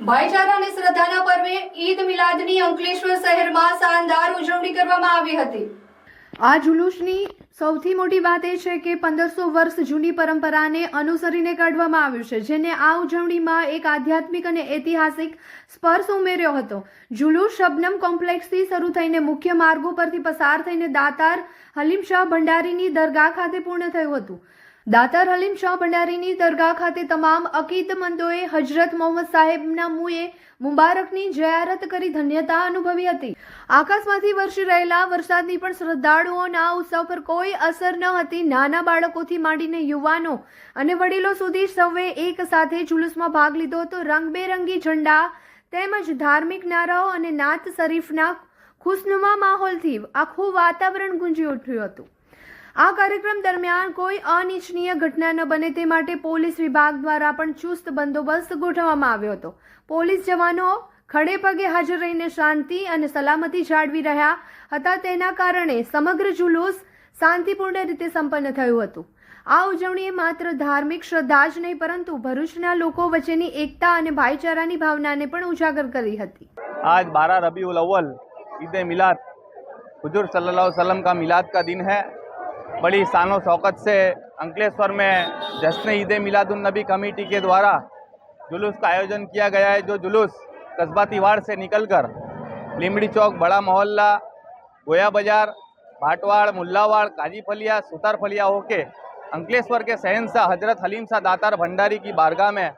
ભાઈચારા અને શ્રદ્ધાના પર્વે ઈદ મિલાદની અંકલેશ્વર શહેરમાં શાનદાર ઉજવણી કરવામાં આવી હતી. આ જુલુસની સૌથી મોટી વાત એ છે કે પંદરસો વર્ષ જૂની પરંપરાને અનુસરીને કાઢવામાં આવ્યું છે, જેને આ ઉજવણીમાં એક આધ્યાત્મિક અને ઐતિહાસિક સ્પર્શ ઉમેર્યો હતો. જુલુસ શબનમ કોમ્પ્લેક્સથી શરૂ થઈને મુખ્ય માર્ગો પરથી પસાર થઈને દાતાર હલીમ શાહ ભંડારીની દરગાહ ખાતે પૂર્ણ થયું હતું. દાતાર હલીમ શાહ ભંડારીની દરગાહ ખાતે તમામ અકીદમંદોએ હજરત મોહમ્મદ સાહેબના મુએ મુબારકની જયારત કરી ધન્યતા અનુભવી હતી. આકાશમાંથી વરસી રહેલા વરસાદની પણ શ્રદ્ધાળુઓના ઉત્સવ પર કોઈ અસર ન હતી. નાના બાળકોથી માંડીને યુવાનો અને વડીલો સુધી સૌએ એક સાથે જુલુસમાં ભાગ લીધો હતો. રંગબેરંગી ઝંડા તેમજ ધાર્મિક નારાઓ અને નાત શરીફના ખુશનુમા માહોલથી આખું વાતાવરણ ગુંજી ઉઠ્યું હતું. આ કાર્યક્રમ દરમિયાન કોઈ અનિચ્છનીય ઘટના ન બને તે માટે પોલીસ વિભાગ દ્વારા પણ ચુસ્ત બંદોબસ્ત ગોઠવવામાં આવ્યો હતો. પોલીસ જવાનો ખડે પગે હાજર રહીને શાંતિ અને સલામતી જાળવી રહ્યા હતા તેના કારણે સમગ્ર જુલુસ શાંતિપૂર્ણ રીતે સંપન્ન થયું હતું. આ ઉજવણી માત્ર ધાર્મિક શ્રદ્ધા જ નહીં, પરંતુ ભરૂચના લોકો વચ્ચેની એકતા અને ભાઈચારાની ભાવનાને પણ ઉજાગર કરી હતી. આજ બારા રબી ઉલ અવ્વલ ઈદ મિલાદ, હજુર સલ્લા વસલમ કા મિલાદ કા દિન હૈ. बड़ी शान शौकत से अंकलेश्वर में जश्न ईद मिलादुलनबी कमेटी के द्वारा जुलूस का आयोजन किया गया है, जो जुलूस कस्बा तिवाड़ से निकलकर लिमड़ी चौक, बड़ा मोहल्ला, गोया बाज़ार, भाटवाड़, मुल्लावाड़ काजी फलिया सुतार फलिया होके अंकलेश्वर के शहनशाह हज़रत हलीम शाह दातार भंडारी की बारगाह में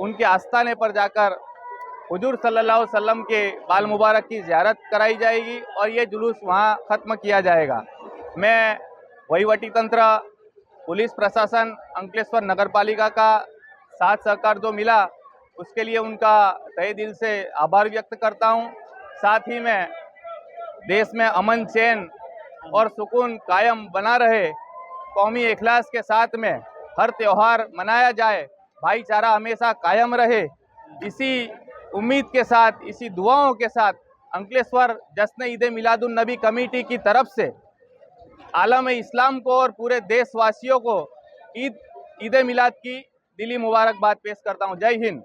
उनके आस्थाने पर जाकर हजूर अलैहि वसल्लम के बाल मुबारक की ज्यारत कराई जाएगी और ये जुलूस वहाँ ख़त्म किया जाएगा। मैं वहीवटी तंत्र पुलिस प्रशासन, अंकलेश्वर नगर पालिका का साथ सहकार जो मिला, उसके लिए उनका तय दिल से आभार व्यक्त करता हूँ। साथ ही मैं देश में अमन चैन और सुकून कायम बना रहे कौमी अखलास के साथ में हर त्यौहार मनाया जाए, भाईचारा हमेशा कायम रहे। इसी उम्मीद के साथ, इसी दुआओं के साथ, अंकलेश्वर जश्न ईद मिलादुन नबी कमेटी की तरफ़ से आलम इस्लाम को और पूरे देशवासियों को ईद ईद मिलाद की दिली मुबारकबाद पेश करता हूँ जय हिंद